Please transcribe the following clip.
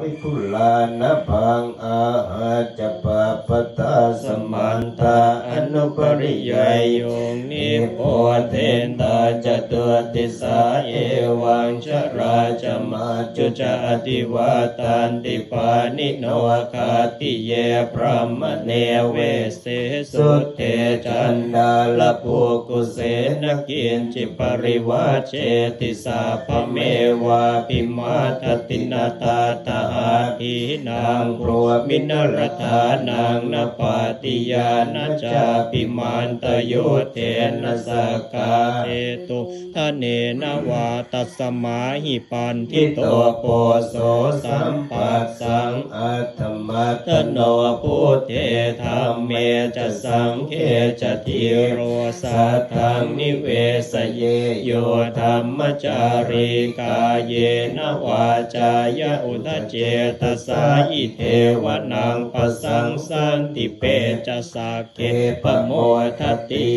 วิพุลานะพังอาหาจปะ ปะตาสมันตาอนุปริยายโยนิโพเทนตาจตุติสาเอวังชราจมาจุจาติวาตันติปานิโนคาติเยพระมเนเวเสสุเทจันดาลภูกุเสนกินจิปริวาเชติสาพเมวาปิมาทตินาตาตาอาทีนางรัวมินรธานัังนปาติยานาจาปิมานตโยเทนะสกาเอตุทะเนนวาตัสมาหิปันทิโตโปโสสัมปัสส มัตโนพุทเทธรรมเมจะสังเคจะทิโรสัทธังนิเวสเยโยธรรมจาริกาเยนวาจายอุทเจตสาอิเทวนังปสังสันติเปจะสาเกปโมทติ